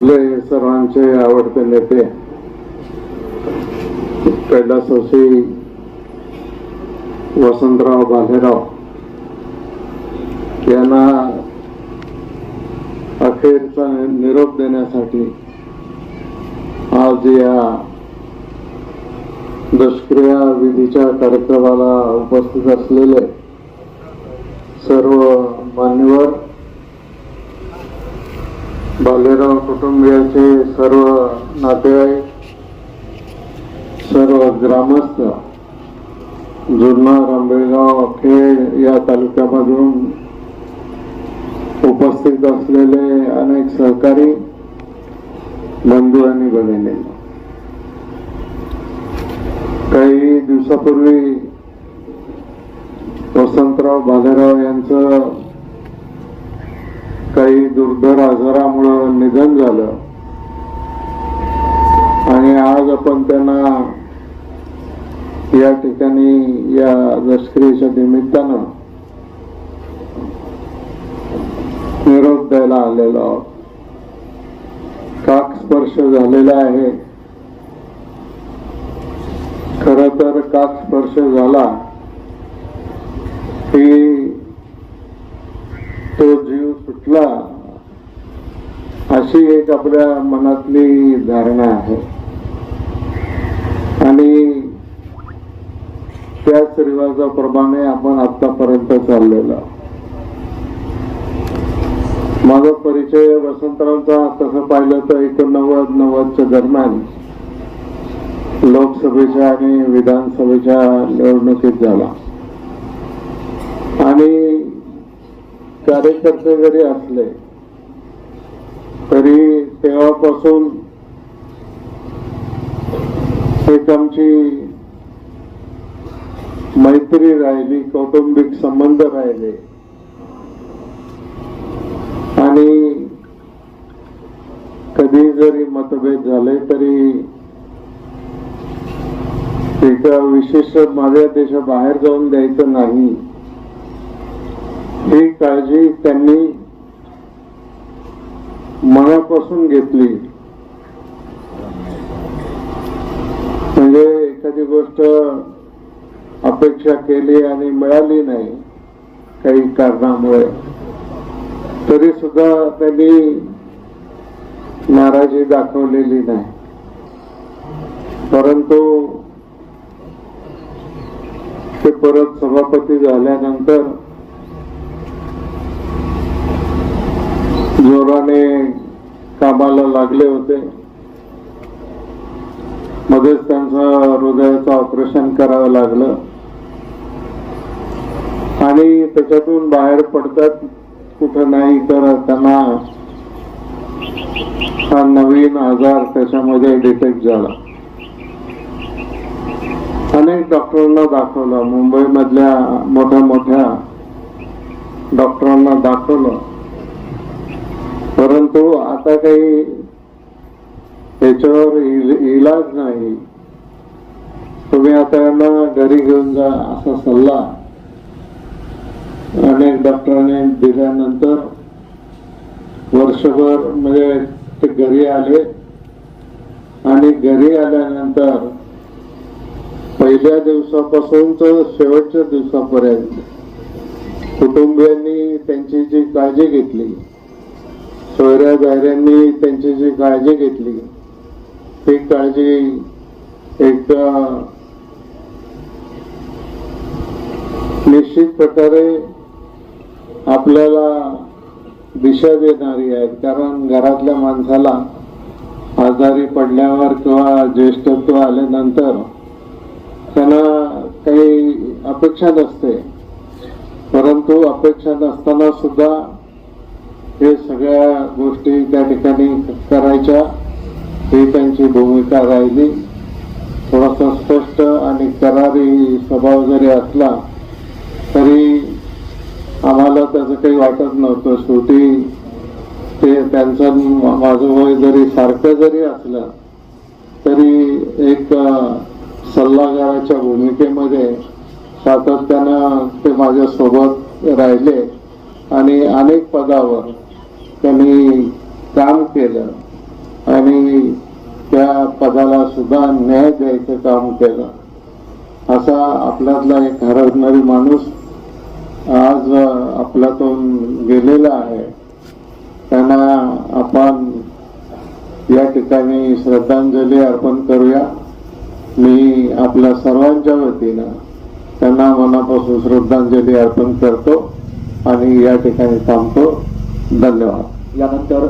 आपले सर्वांचे आवडते नेते. कैलासवासी वसंतराव भालेराव यांना अखेरचा निरोप देण्यासाठी आज या दशक्रिया विधीच्या कार्यक्रमाला उपस्थित असलेले सर्व मान्यवर भालेराव कुटुंबियाचे सर्व नातेवाईक सर्व ग्रामस्थ जुन्ना आंबेगाव खेड या तालुक्यामधून उपस्थित असलेले अनेक सहकारी बंधू आणि भगिनी. काही दिवसापूर्वी वसंतराव भालेराव यांचं काही दुर्धर आजारामुळं निधन झालं. आणि आज आपण त्यांना या ठिकाणी या लष्करीच्या निमित्तानं निरोप द्यायला आलेलो आहोत. काक स्पर्श झालेला आहे. खर तर काक स्पर्श झाला की तो जीव सुटला. अशी एक आपल्या मनातली धारणा आहे. आणि त्याच रिवाजाप्रमाणे आपण आतापर्यंत चाललेलो माझा परिचय वसंतरावचा तसं पाहिलं तर एकोणनव्वद नव्वदच्या दरम्यान लोकसभेच्या आणि विधानसभेच्या निवडणुकीत झाला. आणि कार्यकर्ते जरी असले तरी तेव्हापासून एक आमची मैत्री राहिली कौटुंबिक संबंध राहिले. आणि कधी जरी मतभेद झाले तरी एका विशेष माझ्या बाहेर जाऊन द्यायचं नाही. ही काळजी त्यांनी मनापासून घेतली. म्हणजे एखादी गोष्ट अपेक्षा केली आणि मिळाली नाही काही कारणामुळे तरी सुद्धा त्यांनी नाराजी दाखवलेली नाही. परंतु ते परत सभापती झाल्यानंतर जोराने कामाला लागले होते. मध्येच त्यांचं हृदयाचं ऑपरेशन करावं लागलं. आणि त्याच्यातून बाहेर पडतात. कुठं नाही तर त्यांना हा नवीन आजार त्याच्यामध्ये डिटेक्ट झाला. अनेक डॉक्टरांना दाखवलं. मुंबईमधल्या मोठ्या मोठ्या डॉक्टरांना दाखवलं. परंतु आता काही त्याच्यावर इलाज नाही. तुम्ही आता यांना घरी घेऊन जा असा सल्ला अनेक डॉक्टरांनी दिल्यानंतर वर्षभर म्हणजे ते घरी आले आणि घरी आल्यानंतर पहिल्या दिवसापासून तर शेवटच्या दिवसापर्यंत कुटुंबियांनी त्यांची जी काळजी घेतली सोयऱ्या दायऱ्यांनी त्यांची जी काळजी घेतली ती काळजी एकदा निश्चित प्रकारे आपल्याला दिशा देणारी आहे कारण घरातल्या माणसाला आजारी पडल्यावर किंवा ज्येष्ठत्व आल्यानंतर त्यांना काही अपेक्षा नसते. परंतु अपेक्षा नसताना सुद्धा हे सगळ्या गोष्टी त्या ठिकाणी करायच्या. ही त्यांची भूमिका राहिली. थोडासा स्पष्ट आणि करारी स्वभाव जरी असला तरी आम्हाला त्याचं काही वाटत नव्हतं. शेवटी ते त्यांचं माझं वय जरी सारखं जरी असलं तरी एक सल्लागाराच्या भूमिकेमध्ये सातत्यानं ते माझ्यासोबत राहिले. आणि अनेक पदावर त्यांनी काम केलं आणि त्या पदाला सुद्धा न्याय द्यायचं काम केलं. असा आपल्यातला एक हरवणारी माणूस आज आपल्यातून गेलेला आहे. त्यांना आपण या ठिकाणी श्रद्धांजली अर्पण करूया. मी आपल्या सर्वांच्या वतीनं त्यांना मनापासून श्रद्धांजली अर्पण करतो आणि या ठिकाणी थांबतो. धन्यवाद. यानंतर